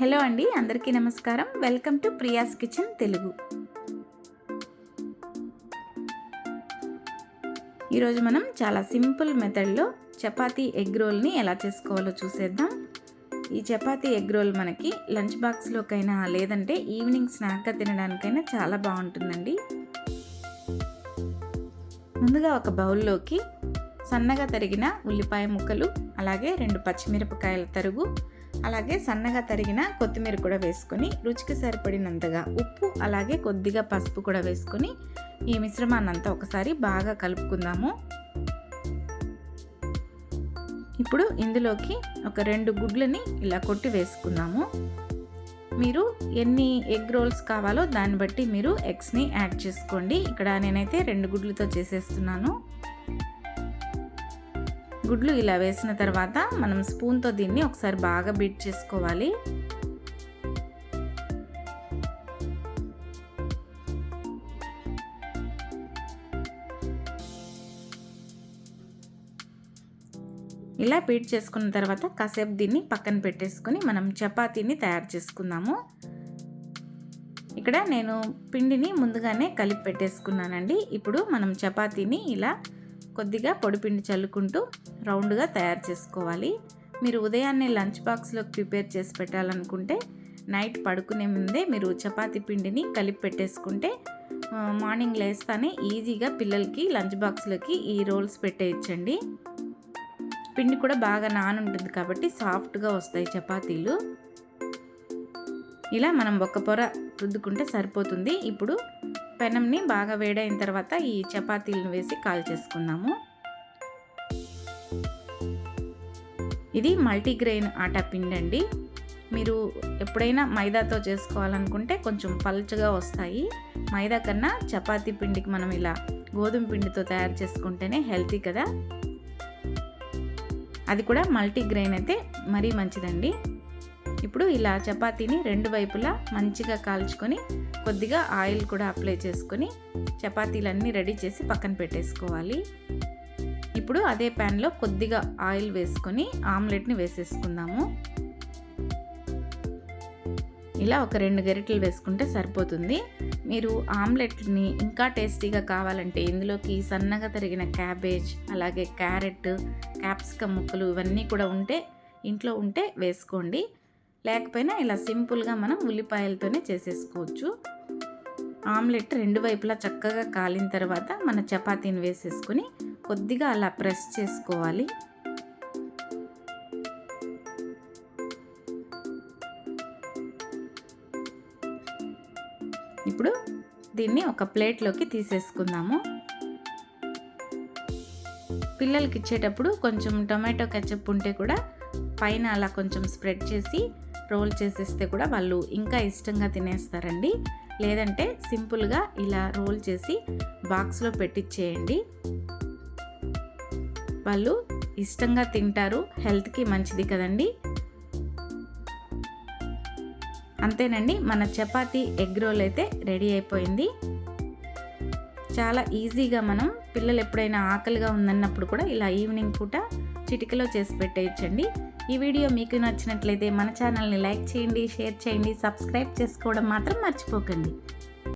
Hello అండి అందరికీ నమస్కారం. Welcome to Priya's kitchen Telugu. ఈరోజు మనం చాలా సింపుల్ మెథడ్లో చపాతీ ఎగ్ రోల్ని ఎలా చేసుకోవాలో చూసేద్దాం. ఈ చపాతీ ఎగ్ రోల్ మనకి లంచ్ బాక్స్లోకైనా లేదంటే ఈవినింగ్ స్నాక్గా తినడానికైనా చాలా బాగుంటుందండి. ముందుగా ఒక బౌల్లోకి సన్నగా తరిగిన ఉల్లిపాయ ముక్కలు అలాగే రెండు పచ్చిమిరపకాయల తరుగు అలాగే సన్నగా తరిగిన కొత్తిమీర కూడా వేసుకొని రుచికి సరిపడినంతగా ఉప్పు అలాగే కొద్దిగా పసుపు కూడా వేసుకొని ఈ మిశ్రమాన్నంతా ఒకసారి బాగా కలుపుకుందాము. ఇప్పుడు ఇందులోకి ఒక రెండు గుడ్లని ఇలా కొట్టి వేసుకుందాము. మీరు ఎన్ని ఎగ్ రోల్స్ కావాలో దాన్ని బట్టి మీరు ఎగ్స్ని యాడ్ చేసుకోండి. ఇక్కడ నేనైతే రెండు గుడ్లతో చేసేస్తున్నాను. గుడ్లు ఇలా వేసిన తర్వాత మనం స్పూన్తో దీన్ని ఒకసారి బాగా బీట్ చేసుకోవాలి. ఇలా బీట్ చేసుకున్న తర్వాత కాసేపు దీన్ని పక్కన పెట్టేసుకొని మనం చపాతీని తయారు చేసుకుందాము. ఇక్కడ నేను పిండిని ముందుగానే కలిపి పెట్టేసుకున్నానండి. ఇప్పుడు మనం చపాతీని ఇలా కొద్దిగా పొడిపిండి చల్లుకుంటూ రౌండ్గా తయారు చేసుకోవాలి. మీరు ఉదయాన్నే లంచ్ బాక్స్లోకి ప్రిపేర్ చేసి పెట్టాలనుకుంటే నైట్ పడుకునే ముందే మీరు చపాతీ పిండిని కలిపి పెట్టేసుకుంటే మార్నింగ్ లేస్తానే ఈజీగా పిల్లలకి లంచ్ బాక్స్లోకి ఈ రోల్స్ పెట్టేయచ్చండి. పిండి కూడా బాగా నానుంటుంది కాబట్టి సాఫ్ట్గా వస్తాయి చపాతీలు. ఇలా మనం ఒక్క పొర రుద్దుకుంటే సరిపోతుంది. ఇప్పుడు పెనంని బాగా వేడైన తర్వాత ఈ చపాతీలను వేసి కాల్ చేసుకుందాము. ఇది మల్టీగ్రెయిన్ ఆటా పిండి అండి మీరు ఎప్పుడైనా మైదాతో చేసుకోవాలనుకుంటే కొంచెం పల్చగా వస్తాయి. మైదా కన్నా చపాతీ పిండికి మనం ఇలా గోధుమ పిండితో తయారు చేసుకుంటేనే హెల్తీ కదా. అది కూడా మల్టీగ్రెయిన్ అయితే మరీ మంచిదండి. ఇప్పుడు ఇలా చపాతీని రెండు వైపులా మంచిగా కాల్చుకొని కొద్దిగా ఆయిల్ కూడా అప్లై చేసుకొని చపాతీలన్నీ రెడీ చేసి పక్కన పెట్టేసుకోవాలి. ఇప్పుడు అదే ప్యాన్లో కొద్దిగా ఆయిల్ వేసుకొని ఆమ్లెట్ని వేసేసుకుందాము. ఇలా ఒక రెండు గరిటెలు వేసుకుంటే సరిపోతుంది. మీరు ఆమ్లెట్ని ఇంకా టేస్టీగా కావాలంటే ఇందులోకి సన్నగా తరిగిన క్యాబేజ్ అలాగే క్యారెట్ క్యాప్సికమ్ ముక్కలు ఇవన్నీ కూడా ఉంటే ఇంట్లో ఉంటే వేసుకోండి. లేకపోయినా ఇలా సింపుల్గా మనం ఉల్లిపాయలతోనే చేసేసుకోవచ్చు. ఆమ్లెట్ రెండు వైపులా చక్కగా కాలిన తర్వాత మన చపాతీని వేసేసుకొని కొద్దిగా అలా ప్రెస్ చేసుకోవాలి. ఇప్పుడు దీన్ని ఒక ప్లేట్లోకి తీసేసుకుందాము. పిల్లలకి ఇచ్చేటప్పుడు కొంచెం టొమాటో కెచప్ ఉంటే కూడా పైన అలా కొంచెం స్ప్రెడ్ చేసి రోల్ చేసేస్తే కూడా వాళ్ళు ఇంకా ఇష్టంగా తినేస్తారండి. లేదంటే సింపుల్గా ఇలా రోల్ చేసి బాక్స్లో పెట్టించేయండి వాళ్ళు ఇష్టంగా తింటారు హెల్త్కి మంచిది కదండి. అంతేనండి మన చపాతీ ఎగ్ రోల్ అయితే రెడీ అయిపోయింది. చాలా ఈజీగా మనం పిల్లలు ఎప్పుడైనా ఆకలిగా ఉందన్నప్పుడు కూడా ఇలా ఈవినింగ్ పూట చిటికలో చేసి పెట్టేయచ్చండి. ఈ వీడియో మీకు నచ్చినట్లయితే మన ఛానల్ని లైక్ చేయండి షేర్ చేయండి సబ్స్క్రైబ్ చేసుకోవడం మాత్రం మర్చిపోకండి.